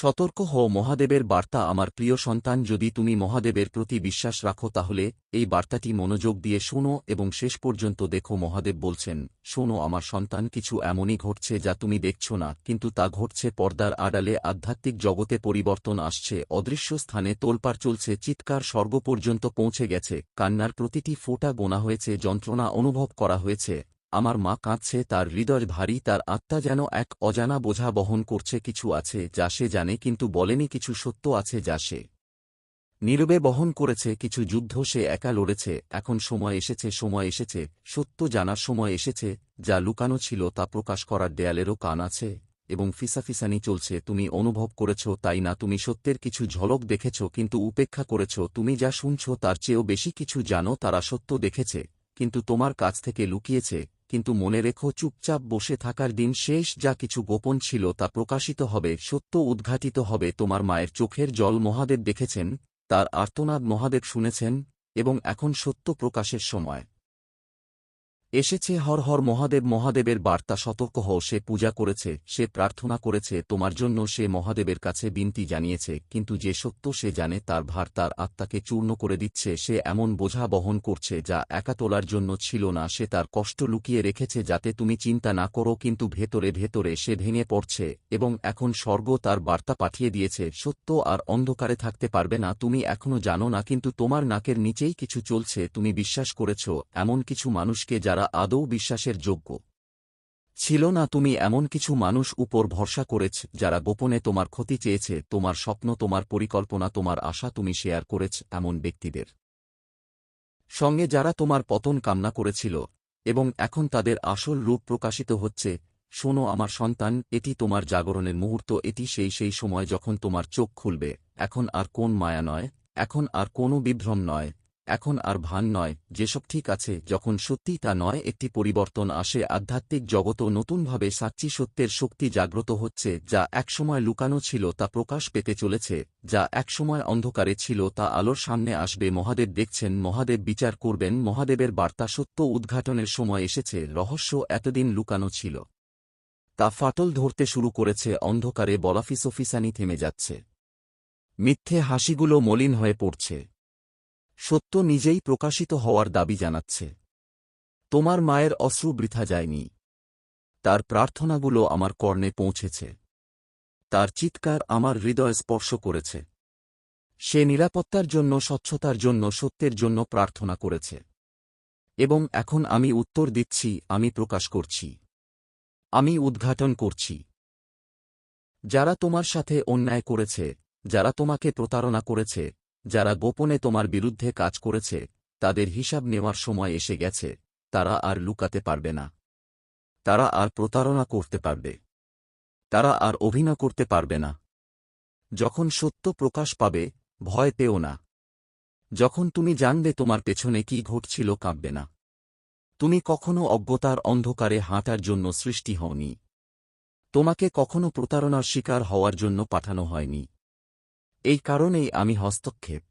সতর্ক হও মহাদেবের বার্তা আমার প্রিয় সন্তান, যদি তুমি মহাদেবের প্রতি বিশ্বাস রাখো তাহলে এই বার্তাটি মনোযোগ দিয়ে শোনো এবং শেষ পর্যন্ত দেখো মহাদেব বলছেন, শোনো, আমার সন্তান, কিছু এমনই ঘটছে যা তুমি দেখছ না, কিন্তু তা ঘটছে পর্দার আড়ালে আধ্যাত্মিক জগতে পরিবর্তন আসছে, অদৃশ্য স্থানে তোলপাড় চলছে, চিৎকার স্বর্গ পর্যন্ত পৌঁছে গেছে, কান্নার প্রতিটি ফোঁটা গোনা হয়েছে, যন্ত্রণা অনুভব করা হয়েছে আমার মা কাঁদছে, তার হৃদয় ভারী, তার আত্মা যেন এক অজানা বোঝা বহন করছে, কিছু আছে যা সে জানে কিন্তু বলেনি, কিছু সত্য আছে যা সে নীরবে বহন করেছে, কিছু যুদ্ধ সে একা লড়েছে, এখন সময় এসেছে সময় এসেছে, সত্য জানার সময় এসেছে, যা লুকানো ছিল, তা প্রকাশ করার দেয়ালেরও কান আছে, এবং ফিসাফিসানি চলছে, তুমি অনুভব করেছ, তাই না, তুমি সত্যের কিছু ঝলক দেখেছ, কিন্তু উপেক্ষা করেছ, তুমি যা শুনছ, তার চেয়েও বেশি কিছু জানো, তারা সত্য দেখেছে, কিন্তু তোমার কাছ থেকে লুকিয়েছে কিন্তু মনে রেখো চুপচাপ বসে থাকার দিন শেষ যা কিছু গোপন ছিল তা প্রকাশিত হবে, সত্য উদ্ঘাটিত হবে। তোমার মায়ের চোখের জল মহাদেব দেখেছেন, তার আর্তনাদ মহাদেব শুনেছেন, এবং এখন সত্য প্রকাশের সময়। এসেছে হর হর মহাদেব, মহাদেবের বার্তা সতর্ক হও, সে পূজা করেছে, সে প্রার্থনা করেছে, তোমার জন্য সে মহাদেবের কাছে বিনতি জানিয়েছে, কিন্তু যে সত্য সে জানে, তার ভার তার আত্মাকে চূর্ণ করে দিচ্ছে, সে এমন বোঝা বহন করছে, যা একা তোলার জন্য ছিল না, সে তার কষ্ট লুকিয়ে রেখেছে, যাতে তুমি চিন্তা না করো, কিন্তু ভেতরে ভেতরে সে ভেঙে পড়ছে, এবং এখন স্বর্গ তার বার্তা পাঠিয়ে দিয়েছে, সত্য আর অন্ধকারে থাকতে পারবে না, তুমি এখনও জানো না, কিন্তু তোমার নাকের নিচেই কিছু চলছে, তুমি বিশ্বাস করেছ, এমন কিছু মানুষকে যারা আদৌ বিশ্বাসের যোগ্য। ছিল না তুমি এমন কিছু মানুষ উপর ভরসা করেছ যারা গোপনে তোমার ক্ষতি চেয়েছে, তোমার স্বপ্ন, তোমার পরিকল্পনা, তোমার আশা তুমি শেয়ার করেছ এমন ব্যক্তিদের। সঙ্গে যারা তোমার পতন কামনা করেছিল এবং এখন তাদের আসল রূপ প্রকাশিত হচ্ছে, শোনো আমার সন্তান, এটি তোমার জাগরণের মুহূর্ত, এটি সেই সেই সময় যখন তোমার চোখ খুলবে, এখন আর কোন মায়া নয়, এখন আর কোনো বিভ্রম নয় এখন আর ভান নয়, যেসব ঠিক আছে, যখন সত্যি তা নয়, একটি পরিবর্তন আসে, আধ্যাত্মিক জগতও নতুনভাবে সাচ্চি সত্যের শক্তি জাগ্রত হচ্ছে, যা একসময় লুকানো ছিল তা প্রকাশ পেতে চলেছে, যা একসময় অন্ধকারে ছিল তা আলোর সামনে আসবে, মহাদেব দেখছেন, মহাদেব বিচার করবেন, মহাদেবের বার্তা সত্য উদ্ঘাটনের সময় এসেছে, রহস্য এতদিন লুকানো ছিল। তা ফাটল ধরতে শুরু করেছে, অন্ধকারে বলাফিসফিসানি থেমে যাচ্ছে। মিথ্যে হাসিগুলো মলিন হয়ে পড়ছে। সত্য নিজেই প্রকাশিত হওয়ার দাবি জানাচ্ছে। তোমার মায়ের অশ্রু বৃথা যায়নি। তার প্রার্থনাগুলো আমার কর্ণে পৌঁছেছে। তার চিৎকার আমার হৃদয় স্পর্শ করেছে। সে নিরাপত্তার জন্য, স্বচ্ছতার জন্য, সত্যের জন্য প্রার্থনা করেছে। এবং এখন আমি উত্তর দিচ্ছি, আমি প্রকাশ করছি। আমি উদ্ঘাটন করছি। যারা তোমার সাথে অন্যায় করেছে, যারা তোমাকে প্রতারণা করেছে যারা গোপনে তোমার বিরুদ্ধে কাজ করেছে, তাদের হিসাব নেওয়ার সময় এসে গেছে, তারা আর লুকাতে পারবে না। তারা আর প্রতারণা করতে পারবে। তারা আর অভিনয় করতে পারবে না। যখন সত্য প্রকাশ পাবে, ভয় পেও না। যখন তুমি জানবে তোমার পেছনে কি ঘটছিল কাঁপবে না। তুমি কখনো অজ্ঞতার অন্ধকারে হাঁটার জন্য সৃষ্টি হওনি। তোমাকে কখনো প্রতারণার শিকার হওয়ার জন্য পাঠানো হয়নি। এই কারণেই আমি হস্তক্ষেপ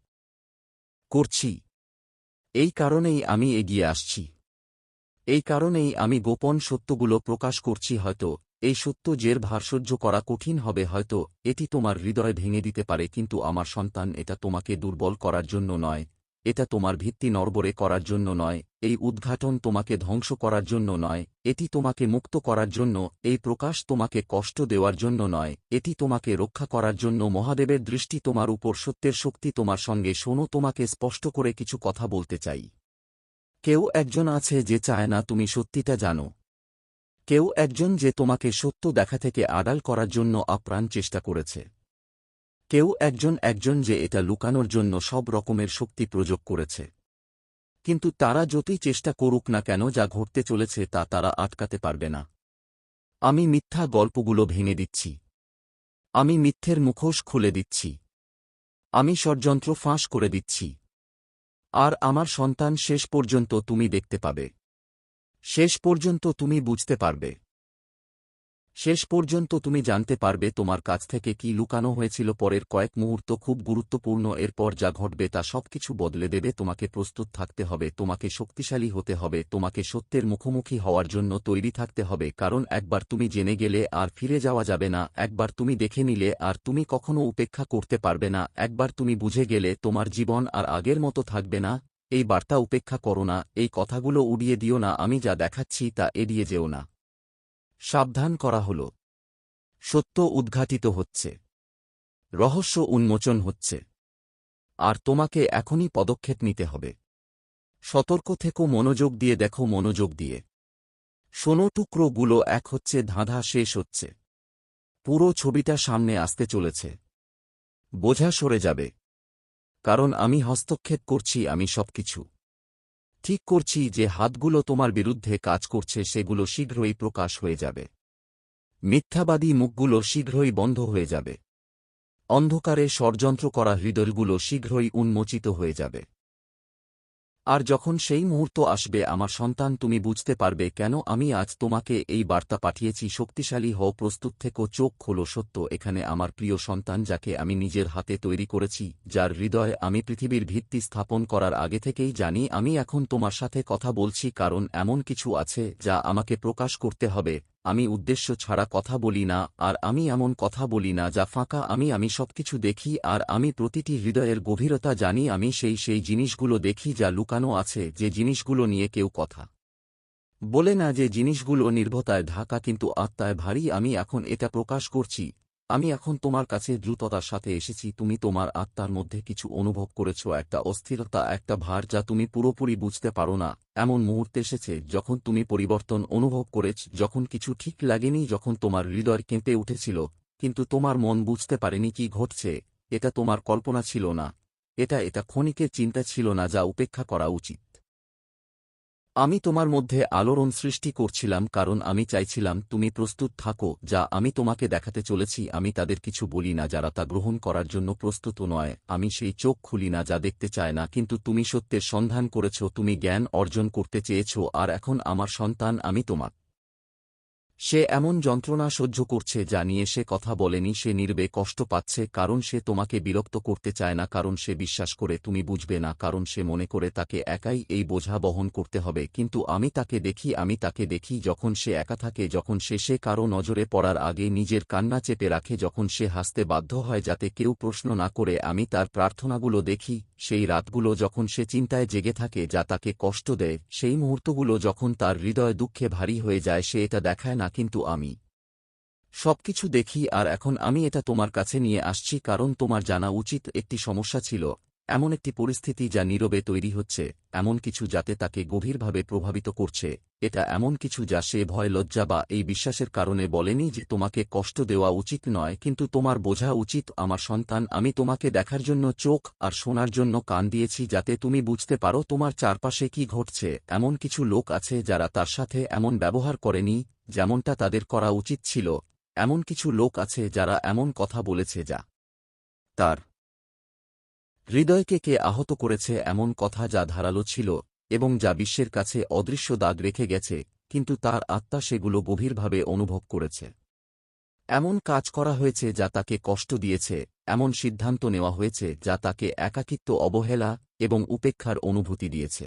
করছি। এই কারণেই আমি এগিয়ে আসছি। এই কারণেই আমি গোপন সত্যগুলো প্রকাশ করছি, হয়তো এই সত্য জের ভারসহ্য করা কঠিন হবে, হয়তো এটি তোমার হৃদয় ভেঙে দিতে পারে, কিন্তু আমার সন্তান এটা তোমাকে দুর্বল করার জন্য নয়, এটা তোমার ভিত্তি নরবরে করার জন্য নয় এই উদ্ঘাটন তোমাকে ধ্বংস করার জন্য নয়, এটি তোমাকে মুক্ত করার জন্য, এই প্রকাশ তোমাকে কষ্ট দেওয়ার জন্য নয়, এটি তোমাকে রক্ষা করার জন্য। মহাদেবের দৃষ্টি তোমার উপর, সত্যের শক্তি তোমার সঙ্গে। শোনো, তোমাকে স্পষ্ট করে কিছু কথা বলতে চাই। কেউ একজন আছে যে চায় না তুমি সত্যিটা জানো। কেউ একজন যে তোমাকে সত্য দেখা থেকে আড়াল করার জন্য আপ্রাণ চেষ্টা করেছে। কেউ একজন একজন যে এটা লুকানোর জন্য সব রকমের শক্তি প্রয়োগ করেছে। কিন্তু তারা যতই চেষ্টা করুক না কেন যা ঘটতে চলেছে তা তারা আটকাতে পারবে না। আমি মিথ্যা গল্পগুলো ভেঙে দিচ্ছি। আমি মিথ্যের মুখোশ খুলে দিচ্ছি। আমি ষড়যন্ত্র ফাঁস করে দিচ্ছি। আর আমার সন্তান শেষ পর্যন্ত তুমি দেখতে পাবে। শেষ পর্যন্ত তুমি বুঝতে পারবে। শেষ পর্যন্ত তুমি জানতে পারবে তোমার কাছ থেকে কি লুকানো হয়েছিল পরের কয়েক মুহূর্ত খুব গুরুত্বপূর্ণ, এরপর যা ঘটবে তা সবকিছু বদলে দেবে, তোমাকে প্রস্তুত থাকতে হবে, তোমাকে শক্তিশালী হতে হবে, তোমাকে সত্যের মুখোমুখি হওয়ার জন্য তৈরি থাকতে হবে, কারণ একবার তুমি জেনে গেলে আর ফিরে যাওয়া যাবে না, একবার তুমি দেখে নিলে আর তুমি কখনো উপেক্ষা করতে পারবে না, একবার তুমি বুঝে গেলে তোমার জীবন আর আগের মতো থাকবে না, এই বার্তা উপেক্ষা করো না, এই কথাগুলো উড়িয়ে দিও না, আমি যা দেখাচ্ছি তা এড়িয়ে যেও না। সাবধান করা হল। সত্য উদ্ঘাটিত হচ্ছে। রহস্য উন্মোচন হচ্ছে। আর তোমাকে এখনই পদক্ষেপ নিতে হবে। সতর্ক থেকো, মনোযোগ দিয়ে দেখো, মনোযোগ দিয়ে। শোনো, টুকরোগুলো এক হচ্ছে, ধাঁধা শেষ হচ্ছে। পুরো ছবিটা সামনে আসতে চলেছে। বোঝা সরে যাবে। কারণ আমি হস্তক্ষেপ করছি, আমি সবকিছু। ঠিক করছি যে হাতগুলো তোমার বিরুদ্ধে কাজ করছে, সেগুলো শীঘ্রই প্রকাশ হয়ে যাবে। মিথ্যাবাদী মুখগুলো শীঘ্রই বন্ধ হয়ে যাবে। অন্ধকারে ষড়যন্ত্র করা হৃদয়গুলো শীঘ্রই উন্মোচিত হয়ে যাবে। আর যখন সেই মুহূর্ত আসবে, আমার সন্তান, তুমি বুঝতে পারবে কেন আমি আজ তোমাকে এই বার্তা পাঠিয়েছি। শক্তিশালী হও, প্রস্তুত থেকো, চোখ খোলো, সত্য, এখানে আমার প্রিয় সন্তান যাকে আমি নিজের হাতে তৈরি করেছি, যার হৃদয়ে আমি পৃথিবীর ভিত্তি স্থাপন করার আগে থেকেই জানি, আমি এখন তোমার সাথে কথা বলছি, কারণ এমন কিছু আছে যা আমাকে প্রকাশ করতে হবে। আমি উদ্দেশ্য ছাড়া কথা বলি না, আর আমি এমন কথা বলি না যা ফাঁকা, আমি আমি সবকিছু দেখি, আর আমি প্রতিটি হৃদয়ের গভীরতা জানি, আমি সেই সেই জিনিসগুলো দেখি যা লুকানো আছে, যে জিনিসগুলো নিয়ে কেউ কথা বলে না, যে জিনিসগুলো নির্ভতায় ঢাকা, কিন্তু আত্মায় ভারী, আমি এখন এটা প্রকাশ করছি। আমি এখন তোমার কাছে দ্রুততার সাথে এসেছি। তুমি তোমার আত্মার মধ্যে কিছু অনুভব করেছ, একটা অস্থিরতা, একটা ভার যা তুমি পুরোপুরি বুঝতে পারো না। এমন মুহূর্তে এসেছে যখন তুমি পরিবর্তন অনুভব করেছ, যখন কিছু ঠিক লাগেনি, যখন তোমার হৃদয় কেঁপে উঠেছিল, কিন্তু তোমার মন বুঝতে পারেনি কি ঘটছে। এটা তোমার কল্পনা ছিল না। এটা এটা ক্ষণিকের চিন্তা ছিল না যা উপেক্ষা করা উচিত। আমি তোমার মধ্যে আলোড়ন সৃষ্টি করছিলাম কারণ আমি চাইছিলাম তুমি প্রস্তুত থাকো, যা আমি তোমাকে দেখাতে চলেছি, আমি তাদের কিছু বলি না যারা তা গ্রহণ করার জন্য প্রস্তুত নয়, আমি সেই চোখ খুলি না যা দেখতে চায় না, কিন্তু তুমি সত্যের সন্ধান করেছ, তুমি জ্ঞান অর্জন করতে চেয়েছ, আর এখন আমার সন্তান আমি তোমাক সে এমন যন্ত্রণা সহ্য করছে যা নিয়ে সে কথা বলেনি, সে নির্বে কষ্ট পাচ্ছে, কারণ সে তোমাকে বিরক্ত করতে চায় না, কারণ সে বিশ্বাস করে তুমি বুঝবে না, কারণ সে মনে করে তাকে একাই এই বোঝা বহন করতে হবে, কিন্তু আমি তাকে দেখি, আমি তাকে দেখি যখন সে একা থাকে, যখন সে সে কারও নজরে পড়ার আগে নিজের কান্না চেপে রাখে, যখন সে হাসতে বাধ্য হয় যাতে কেউ প্রশ্ন না করে, আমি তার প্রার্থনাগুলো দেখি। সেই রাতগুলো যখন সে চিন্তায় জেগে থাকে যা তাকে কষ্ট দেয়, সেই মুহূর্তগুলো যখন তার হৃদয় দুঃখে ভারী হয়ে যায়, সে এটা দেখায় না, কিন্তু আমি সবকিছু দেখি আর এখন আমি এটা তোমার কাছে নিয়ে আসছি, কারণ তোমার জানা উচিত একটি সমস্যা ছিল। এমন একটি পরিস্থিতি যা নীরবে তৈরি হচ্ছে, এমন কিছু যাতে তাকে গভীরভাবে প্রভাবিত করছে, এটা এমন কিছু যা সে ভয়, লজ্জা বা এই বিশ্বাসের কারণে বলেনি যে তোমাকে কষ্ট দেওয়া উচিত নয়, কিন্তু তোমার বোঝা উচিত, আমার সন্তান, আমি তোমাকে দেখার জন্য চোখ আর শোনার জন্য কান দিয়েছি যাতে তুমি বুঝতে পারো তোমার চারপাশে কি ঘটছে, এমন কিছু লোক আছে যারা তার সাথে এমন ব্যবহার করেনি, যেমনটা তাদের করা উচিত ছিল, এমন কিছু লোক আছে যারা এমন কথা বলেছে যা তার হৃদয়কে কে আহত করেছে এমন কথা যা ধারালো ছিল, এবং যা বিশ্বের কাছে অদৃশ্য দাগ রেখে গেছে, কিন্তু তার আত্মা সেগুলো গভীরভাবে অনুভব করেছে। এমন কাজ করা হয়েছে যা তাকে কষ্ট দিয়েছে, এমন সিদ্ধান্ত নেওয়া হয়েছে যা তাকে একাকিত্ব অবহেলা এবং উপেক্ষার অনুভূতি দিয়েছে।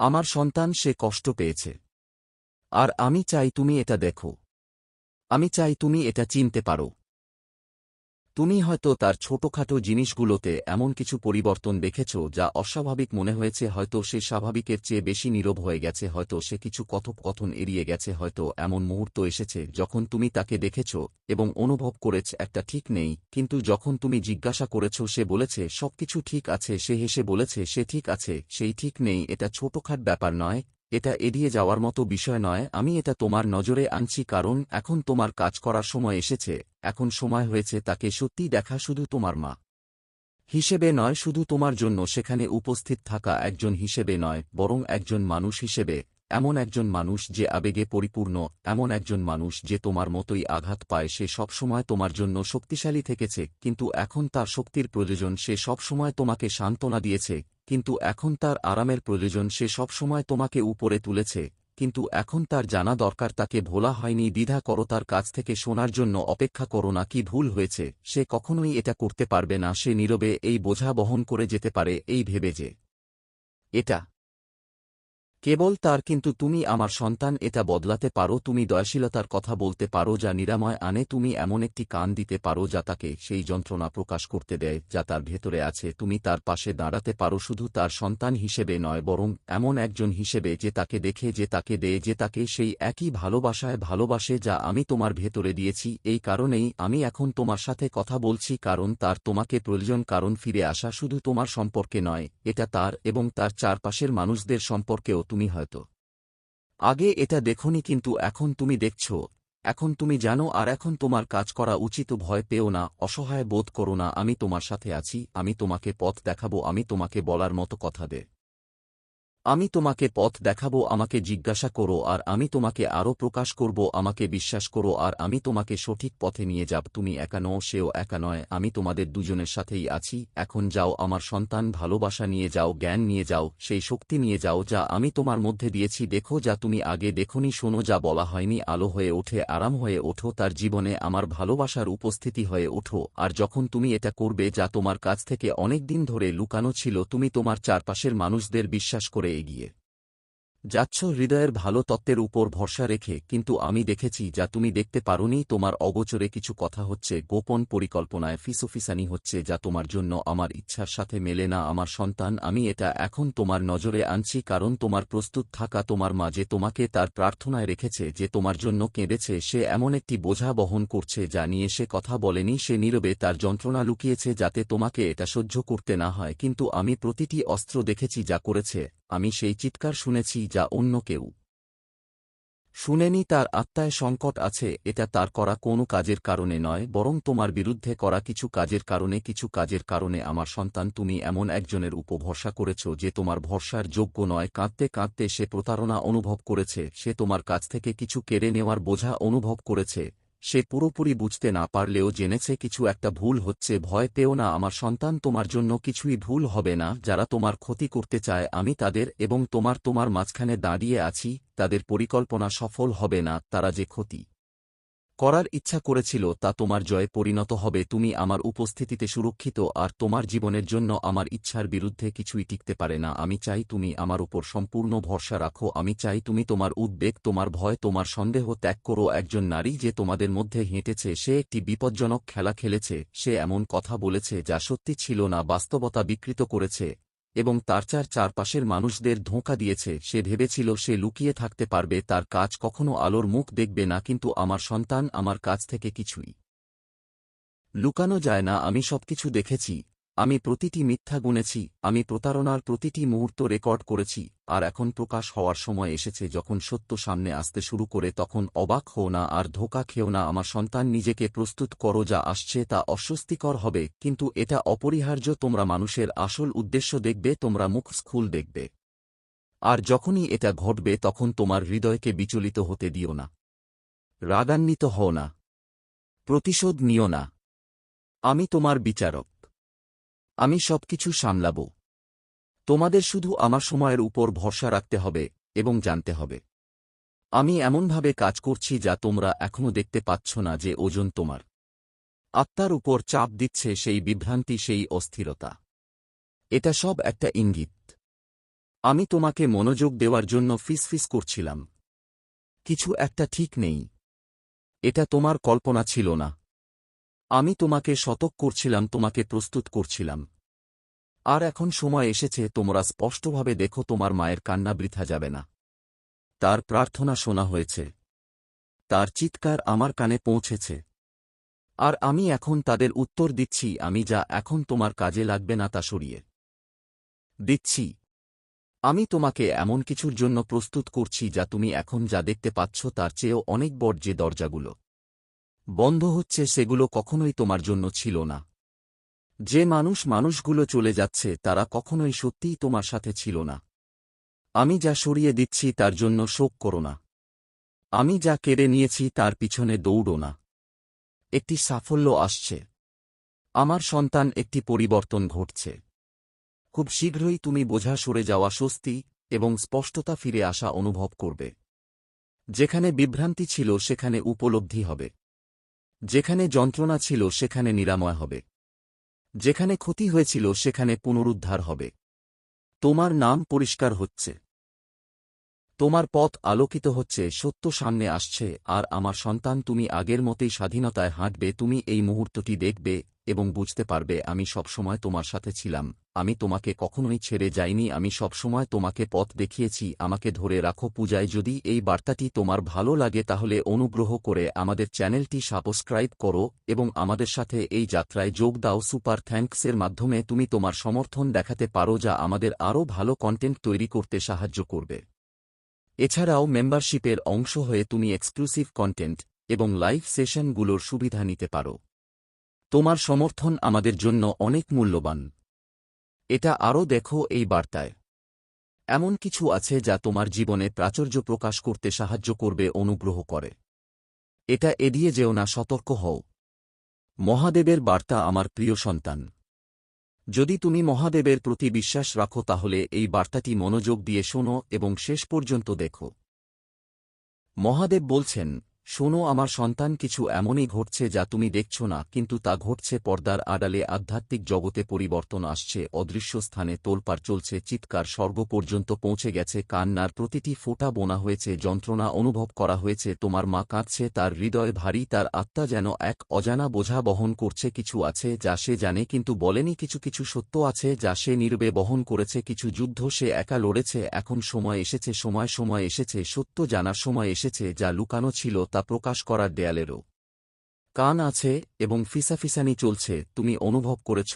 আমার সন্তান সে কষ্ট পেয়েছে। আর আমি চাই তুমি এটা দেখো। আমি চাই তুমি এটা চিনতে পারো। তুমি হয়তো তার ছোটখাটো জিনিসগুলোতে এমন কিছু পরিবর্তন দেখেছ যা অস্বাভাবিক মনে হয়েছে, হয়তো সে স্বাভাবিকের চেয়ে বেশি নীরব হয়ে গেছে, হয়তো সে কিছু কথোপকথন এড়িয়ে গেছে, হয়তো এমন মুহূর্ত এসেছে যখন তুমি তাকে দেখেছ এবং অনুভব করেছ, একটা ঠিক নেই। কিন্তু যখন তুমি জিজ্ঞাসা করেছ, সে বলেছে, সবকিছু ঠিক আছে। সে হেসে বলেছে, সে ঠিক আছে। সেই ঠিক নেই, এটা ছোটখাট ব্যাপার নয়। এটা এড়িয়ে যাওয়ার মতো বিষয় নয়, আমি এটা তোমার নজরে আনছি কারণ এখন তোমার কাজ করার সময় এসেছে, এখন সময় হয়েছে তাকে সত্যিই দেখা শুধু তোমার মা। হিসেবে নয়, শুধু তোমার জন্য সেখানে উপস্থিত থাকা একজন হিসেবে নয়, বরং একজন মানুষ হিসেবে, এমন একজন মানুষ যে আবেগে পরিপূর্ণ, এমন একজন মানুষ যে তোমার মতোই আঘাত পায়, সে সবসময় তোমার জন্য শক্তিশালী থেকেছে, কিন্তু এখন তার শক্তির প্রয়োজন, সে সবসময় তোমাকে সান্ত্বনা দিয়েছে কিন্তু এখন তার আরামের প্রয়োজন সে সবসময় তোমাকে উপরে তুলেছে, কিন্তু এখন তার জানা দরকার তাকে ভোলা হয়নি, দ্বিধা করো তার কাছ থেকে শোনার জন্য অপেক্ষা করো না, কি ভুল হয়েছে, সে কখনোই এটা করতে পারবে না, সে নীরবে এই বোঝা বহন করে যেতে পারে, এই ভেবে যে। এটা কেবল তার কিন্তু তুমি আমার সন্তান, এটা বদলাতে পারো, তুমি দয়াশীলতার কথা বলতে পারো, যা নিরাময় আনে, তুমি এমন একটি কান দিতে পারো, যা তাকে সেই যন্ত্রণা প্রকাশ করতে দেয়, যা তার ভেতরে আছে, তুমি তার পাশে দাঁড়াতে পারো, শুধু তার সন্তান হিসেবে নয়, বরং এমন একজন হিসেবে যে তাকে দেখে, যে তাকে দেয়, যে তাকে সেই একই ভালোবাসায় ভালোবাসে, যা আমি তোমার ভেতরে দিয়েছি, এই কারণেই আমি এখন তোমার সাথে কথা বলছি, কারণ তার তোমাকে প্রয়োজন, কারণ ফিরে আসা শুধু তোমার সম্পর্কে নয়, এটা তার এবং তার চারপাশের মানুষদের সম্পর্কেও তুমি হয়তো। আগে এটা দেখনি কিন্তু এখন তুমি দেখছ। এখন তুমি জানো আর এখন তোমার কাজ করা উচিত, ভয় পেও না, অসহায় বোধ করো না, আমি তোমার সাথে আছি, আমি তোমাকে পথ দেখাবো, আমি তোমাকে বলার মতো কথা দে। আমি তোমাকে পথ দেখাবো, আমাকে জিজ্ঞাসা করো, আর আমি তোমাকে আরও প্রকাশ করব, আমাকে বিশ্বাস করো, আর আমি তোমাকে সঠিক পথে নিয়ে যাব। তুমি একা নও, সেও একা নয়। আমি তোমাদের দুজনের সাথেই আছি। এখন যাও, আমার সন্তান ভালোবাসা নিয়ে যাও, জ্ঞান নিয়ে যাও, সেই শক্তি নিয়ে যাও, যা আমি তোমার মধ্যে দিয়েছি। দেখো, যা তুমি আগে দেখনি, শোনো, যা বলা হয়নি। আলো হয়ে ওঠে, আরাম হয়ে ওঠো, তার জীবনে আমার ভালোবাসার উপস্থিতি হয়ে ওঠো। আর যখন তুমি এটা করবে, যা তোমার কাছ থেকে অনেক দিন ধরে লুকানো ছিল, তুমি তোমার চারপাশের মানুষদের বিশ্বাস করে এগিয়ে যাচ্ছ হৃদয়ের ভালো তত্ত্বের উপর ভরসা রেখে, কিন্তু আমি দেখেছি যা তুমি দেখতে পারোনি, তোমার অগোচরে কিছু কথা হচ্ছে, গোপন পরিকল্পনায় ফিসোফিসানি হচ্ছে যা তোমার জন্য আমার ইচ্ছার সাথে মেলে না, আমার সন্তান, আমি এটা এখন তোমার নজরে আনছি কারণ তোমার প্রস্তুত থাকা তোমার মাঝে তোমাকে তার প্রার্থনায় রেখেছে, যে তোমার জন্য কেঁদেছে, সে এমন একটি বোঝা বহন করছে যা নিয়ে সে কথা বলেনি, সে নীরবে তার যন্ত্রণা লুকিয়েছে যাতে তোমাকে এটা সহ্য করতে না হয়, কিন্তু আমি প্রতিটি অস্ত্র দেখেছি যা করেছে, আমি সেই চিৎকার শুনেছি যা অন্য কেউ। শুনেনি তার আত্মায় সংকট আছে, এটা তার করা কোনো কাজের কারণে নয়, বরং তোমার বিরুদ্ধে করা কিছু কাজের কারণে, কিছু কাজের কারণে আমার সন্তান, তুমি এমন একজনের উপর ভরসা করেছ যে তোমার ভরসার যোগ্য নয়। কাঁদতে কাঁদতে সে প্রতারণা অনুভব করেছে, সে তোমার কাছ থেকে কিছু কেড়ে নেওয়ার বোঝা অনুভব করেছে। সে পুরোপুরি বুঝতে না পারলেও জেনেছে কিছু একটা ভুল হচ্ছে, ভয় পেও না, আমার সন্তান তোমার জন্য কিছুই ভুল হবে না, যারা তোমার ক্ষতি করতে চায় আমি তাদের এবং তোমার তোমার মাঝখানে দাঁড়িয়ে আছি, তাদের পরিকল্পনা সফল হবে না, তারা যে ক্ষতি করার ইচ্ছা করেছিল তা তোমার জয়ে পরিণত হবে, তুমি আমার উপস্থিতিতে সুরক্ষিত আর তোমার জীবনের জন্য আমার ইচ্ছার বিরুদ্ধে কিছুই টিকতে পারে না। আমি চাই তুমি আমার উপর সম্পূর্ণ ভরসা রাখো, আমি চাই তুমি তোমার উদ্বেগ, তোমার ভয়, তোমার সন্দেহ ত্যাগ করো। একজন নারী যে তোমাদের মধ্যে হেঁটেছে, সে একটি বিপজ্জনক খেলা খেলেছে, সে এমন কথা বলেছে যা সত্যি ছিল না, বাস্তবতা বিকৃত করেছে। এবং তার চার চারপাশের মানুষদের ধোঁকা দিয়েছে। সে ভেবেছিল সে লুকিয়ে থাকতে পারবে, তার কাজ কখনো আলোর মুখ দেখবে না, কিন্তু আমার সন্তান আমার কাছ থেকে কিছুই লুকানো যায় না, আমি সবকিছু দেখেছি। আমি প্রতিটি মিথ্যা গুনেছি, আমি প্রতারণার প্রতিটি মুহূর্ত রেকর্ড করেছি, আর এখন প্রকাশ হওয়ার সময় এসেছে যখন সত্য সামনে আসতে শুরু করে তখন অবাক হও না আর ধোকা খেও না, আমার সন্তান নিজেকে প্রস্তুত করো যা আসছে তা অস্বস্তিকর হবে, কিন্তু এটা অপরিহার্য, তোমরা মানুষের আসল উদ্দেশ্য দেখবে, তোমরা মুখ স্কুল দেখবে। আর যখনই এটা ঘটবে তখন তোমার হৃদয়কে বিচলিত হতে দিও না। রাগান্বিত হও না। প্রতিশোধ নিও না। আমি তোমার বিচারক। আমি সবকিছু সামলাব। তোমাদের শুধু আমার সময়ের উপর ভরসা রাখতে হবে এবং জানতে হবে। আমি এমনভাবে কাজ করছি যা তোমরা এখনও দেখতে পাচ্ছ না যে ওজন তোমার। আত্মার উপর চাপ দিচ্ছে সেই বিভ্রান্তি, সেই অস্থিরতা। এটা সব একটা ইঙ্গিত। আমি তোমাকে মনোযোগ দেওয়ার জন্য ফিসফিস করছিলাম। কিছু একটা ঠিক নেই। এটা তোমার কল্পনা ছিল না। আমি তোমাকে শতক করছিলাম, তোমাকে প্রস্তুত করছিলাম। আর এখন সময় এসেছে, তোমরা স্পষ্টভাবে দেখো, তোমার মায়ের কান্না বৃথা যাবে না। তার প্রার্থনা শোনা হয়েছে। তার চিৎকার আমার কানে পৌঁছেছে। আর আমি এখন তাদের উত্তর দিচ্ছি, আমি যা এখন তোমার কাজে লাগবে না তা সরিয়ে দিচ্ছি। আমি তোমাকে এমন কিছুর জন্য প্রস্তুত করছি, যা তুমি এখন যা দেখতে পাচ্ছ, তার চেয়েও অনেক বড় যে দরজাগুলো। বন্ধ হচ্ছে সেগুলো কখনোই তোমার জন্য ছিল না। যে মানুষ মানুষগুলো চলে যাচ্ছে, তারা কখনোই সত্যিই তোমার সাথে ছিল না। আমি যা সরিয়ে দিচ্ছি, তার জন্য শোক করো না। আমি যা কেড়ে নিয়েছি, তার পিছনে দৌড়ো না। একটি সাফল্য আসছে। আমার সন্তান একটি পরিবর্তন ঘটছে। খুব শীঘ্রই তুমি বোঝা সরে যাওয়া স্বস্তি এবং স্পষ্টতা ফিরে আসা অনুভব করবে। যেখানে বিভ্রান্তি ছিল, সেখানে উপলব্ধি হবে। যেখানে যন্ত্রণা ছিল সেখানে নিরাময় হবে। যেখানে ক্ষতি হয়েছিল সেখানে পুনরুদ্ধার হবে। তোমার নাম পরিষ্কার হচ্ছে। তোমার পথ আলোকিত হচ্ছে, সত্য সামনে আসছে, আর আমার সন্তান তুমি আগের মতেই স্বাধীনতায় হাঁটবে, তুমি এই মুহূর্তটি দেখবে এবং বুঝতে পারবে আমি সবসময় তোমার সাথে ছিলাম। আমি তোমাকে কখনোই ছেড়ে যাইনি, আমি সবসময় তোমাকে পথ দেখিয়েছি, আমাকে ধরে রাখো পূজায়। যদি এই বার্তাটি তোমার ভালো লাগে তাহলে অনুগ্রহ করে আমাদের চ্যানেলটি সাবস্ক্রাইব করো এবং আমাদের সাথে এই যাত্রায় যোগ দাও। সুপার থ্যাঙ্কসের মাধ্যমে তুমি তোমার সমর্থন দেখাতে পারো যা আমাদের আরও ভালো কন্টেন্ট তৈরি করতে সাহায্য করবে। এছাড়াও মেম্বারশিপের অংশ হয়ে তুমি এক্সক্লুসিভ কন্টেন্ট এবং লাইভ সেশনগুলোর সুবিধা নিতে পারো। তোমার সমর্থন আমাদের জন্য অনেক মূল্যবান। এটা আরও দেখো এই বার্তায়। এমন কিছু আছে যা তোমার জীবনে প্রাচুর্য প্রকাশ করতে সাহায্য করবে, অনুগ্রহ করে। এটা এড়িয়ে যেও না, সতর্ক হও। মহাদেবের বার্তা আমার প্রিয় সন্তান। যদি তুমি মহাদেবের প্রতি বিশ্বাস রাখো, তাহলে এই বার্তাটি মনোযোগ দিয়ে শোনো এবং শেষ পর্যন্ত দেখো। মহাদেব বলছেন শোনো, আমার সন্তান, কিছু এমনই ঘটছে যা তুমি দেখছ না, কিন্তু তা ঘটছে পর্দার আড়ালে, আধ্যাত্মিক জগতে পরিবর্তন আসছে, অদৃশ্য স্থানে তোলপার চলছে, চিৎকার স্বর্গ পর্যন্ত পৌঁছে গেছে, কান্নার প্রতিটি ফোঁটা বোনা হয়েছে, যন্ত্রণা অনুভব করা হয়েছে, তোমার মা কাঁদছে, তার হৃদয় ভারী, তার আত্মা যেন এক অজানা বোঝা বহন করছে, কিছু আছে যা সে জানে, কিন্তু বলেনি কিছু কিছু সত্য আছে যা সে নীরবে বহন করেছে, কিছু যুদ্ধ সে একা লড়েছে, এখন সময় এসেছে, সময় সময় এসেছে, সত্য জানার সময় এসেছে, যা লুকানো ছিল তা প্রকাশ করার দেয়ালেরও। কান আছে এবং ফিসাফিসানি চলছে, তুমি অনুভব করেছ,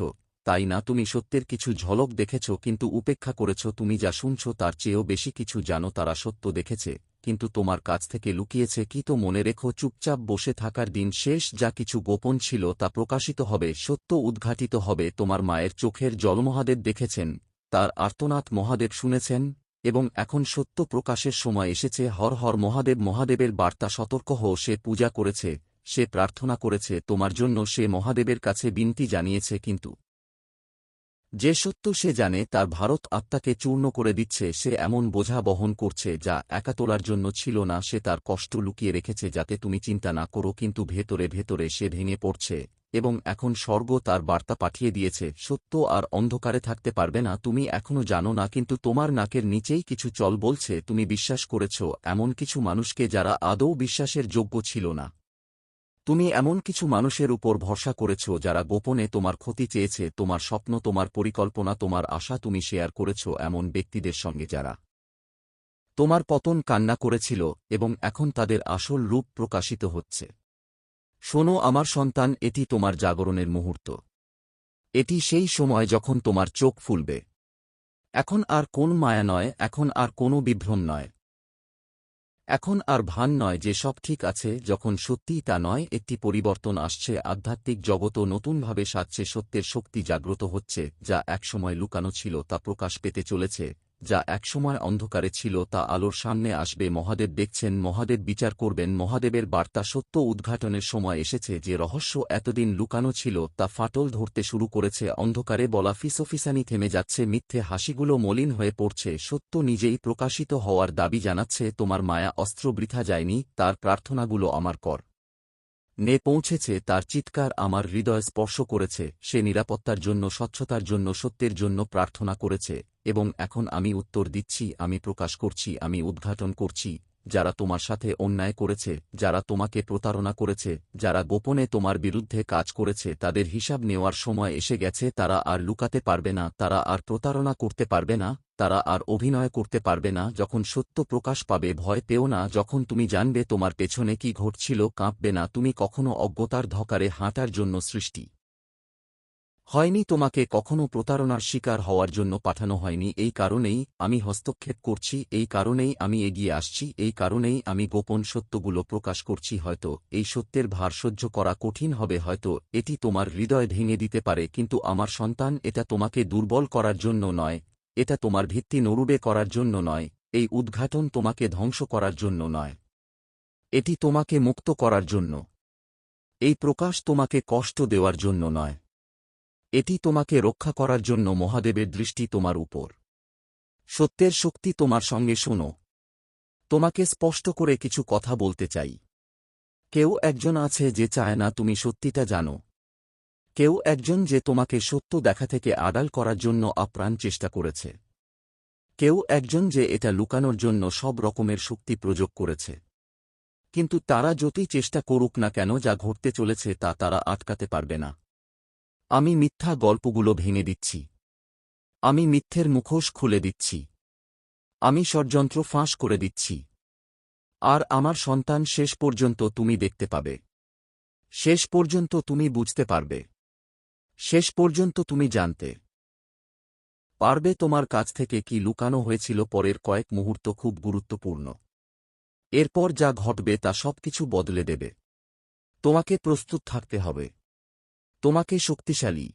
তাই না? তুমি সত্যের কিছু ঝলক দেখেছ, কিন্তু উপেক্ষা করেছ তুমি যা শুনছ তার চেয়েও বেশি কিছু জানো তারা সত্য দেখেছে, কিন্তু তোমার কাছ থেকে লুকিয়েছে কি তো মনে রেখো, চুপচাপ বসে থাকার দিন শেষ যা কিছু গোপন ছিল তা প্রকাশিত হবে, সত্য উদ্ঘাটিত হবে, তোমার মায়ের চোখের জলমহাদেব দেখেছেন, তার আর্তনাথ মহাদেব শুনেছেন। এবং এখন সত্য প্রকাশের সময় এসেছে। হর হর মহাদেব, মহাদেবের বার্তা সতর্ক হো সে পূজা করেছে, সে প্রার্থনা করেছে, তোমার জন্য সে মহাদেবের কাছে বিনতি জানিয়েছে কিন্তু যে সত্য সে জানে, তার ভারত আত্মাকে চূর্ণ করে দিচ্ছে, সে এমন বোঝা বহন করছে যা একা তোলার জন্য ছিল না, সে তার কষ্ট লুকিয়ে রেখেছে যাতে তুমি চিন্তা না করো, কিন্তু ভেতরে ভেতরে সে ভেঙে পড়ছে। এবং এখন স্বর্গ তার বার্তা পাঠিয়ে দিয়েছে, সত্য আর অন্ধকারে থাকতে পারবে না, তুমি এখনও জানো না, কিন্তু তোমার নাকের নিচেই কিছু চল বলছে, তুমি বিশ্বাস করেছ, এমন কিছু মানুষকে যারা আদৌ বিশ্বাসের যোগ্য ছিল না। তুমি এমন কিছু মানুষের উপর ভরসা করেছ, যারা গোপনে তোমার ক্ষতি চেয়েছে, তোমার স্বপ্ন, তোমার পরিকল্পনা, তোমার আশা তুমি শেয়ার করেছ, এমন ব্যক্তিদের সঙ্গে যারা তোমার পতন কান্না করেছিল, এবং এখন তাদের আসল রূপ প্রকাশিত হচ্ছে। শোনো আমার সন্তান, এটি তোমার জাগরণের মুহূর্ত। এটি সেই সময় যখন তোমার চোখ ফুলবে। এখন আর কোন মায়া নয়, এখন আর কোনো বিভ্রম নয়। এখন আর ভান নয় যে সব ঠিক আছে, যখন সত্যিই তা নয়, একটি পরিবর্তন আসছে, আধ্যাত্মিক জগতও নতুনভাবে সাজছে, সত্যের শক্তি জাগ্রত হচ্ছে, যা একসময় লুকানো ছিল, তা প্রকাশ পেতে চলেছে যা একসময় অন্ধকারে ছিল তা আলোর সামনে আসবে। মহাদেব দেখছেন, মহাদেব বিচার করবেন। মহাদেবের বার্তা সত্য উদ্ঘাটনের সময় এসেছে যে রহস্য এতদিন লুকানো ছিল, তা ফাটল ধরতে শুরু করেছে। অন্ধকারে বলা ফিসোফিসানি থেমে যাচ্ছে, মিথ্যে হাসিগুলো মলিন হয়ে পড়ছে। সত্য নিজেই প্রকাশিত হওয়ার দাবি জানাচ্ছে, তোমার মায়া অস্ত্র বৃথা যায়নি, তার প্রার্থনাগুলো আমার কর। নে পৌঁছেছে, তার চিৎকার আমার হৃদয় স্পর্শ করেছে। সে নিরাপত্তার জন্য, স্বচ্ছতার জন্য, সত্যের জন্য প্রার্থনা করেছে। এবং এখন আমি উত্তর দিচ্ছি, আমি প্রকাশ করছি, আমি উদ্ঘাটন করছি, যারা তোমার সাথে অন্যায় করেছে, যারা তোমাকে প্রতারণা করেছে, যারা গোপনে তোমার বিরুদ্ধে কাজ করেছে, তাদের হিসাব নেওয়ার সময় এসে গেছে, তারা আর লুকাতে পারবে না, তারা আর প্রতারণা করতে পারবে না, তারা আর অভিনয় করতে পারবে না, যখন সত্য প্রকাশ পাবে, ভয় পেও না, যখন তুমি জানবে তোমার পেছনে কি ঘটছিল, কাঁপবে না, তুমি কখনো অজ্ঞতার ধকারে হাঁটার জন্য সৃষ্টি। হয়নি তোমাকে কখনো প্রতারণার শিকার হওয়ার জন্য পাঠানো হয়নি, এই কারণেই আমি হস্তক্ষেপ করছি, এই কারণেই আমি এগিয়ে আসছি, এই কারণেই আমি গোপন সত্যগুলো প্রকাশ করছি, হয়তো এই সত্যের ভার সহ্য করা কঠিন হবে, হয়তো এটি তোমার হৃদয় ভেঙে দিতে পারে, কিন্তু আমার সন্তান এটা তোমাকে দুর্বল করার জন্য নয়, এটা তোমার ভিত্তি নরুবে করার জন্য নয়, এই উদ্ঘাটন তোমাকে ধ্বংস করার জন্য নয়, এটি তোমাকে মুক্ত করার জন্য, এই প্রকাশ তোমাকে কষ্ট দেওয়ার জন্য নয়। এটি তোমাকে রক্ষা করার জন্য মহাদেবের দৃষ্টি তোমার উপর। সত্যের শক্তি তোমার সঙ্গে শোনো। তোমাকে স্পষ্ট করে কিছু কথা বলতে চাই। কেউ একজন আছে যে চায় না তুমি সত্যিটা জানো। কেউ একজন যে তোমাকে সত্য দেখা থেকে আড়াল করার জন্য আপ্রাণ চেষ্টা করেছে। কেউ একজন যে এটা লুকানোর জন্য সব রকমের শক্তি প্রয়োগ করেছে। কিন্তু তারা যতই চেষ্টা করুক না কেন যা ঘটতে চলেছে তা তারা আটকাতে পারবে না। আমি মিথ্যা গল্পগুলো ভেঙে দিচ্ছি। আমি মিথ্যের মুখোশ খুলে দিচ্ছি। আমি ষড়যন্ত্র ফাঁস করে দিচ্ছি। আর আমার সন্তান শেষ পর্যন্ত তুমি দেখতে পাবে। শেষ পর্যন্ত তুমি বুঝতে পারবে। শেষ পর্যন্ত তুমি জানতে পারবে তোমার কাছ থেকে কি লুকানো হয়েছিল পরের কয়েক মুহূর্ত খুব গুরুত্বপূর্ণ। এরপর যা ঘটবে তা সবকিছু বদলে দেবে। তোমাকে প্রস্তুত থাকতে হবে। তোমাকে শক্তিশালী।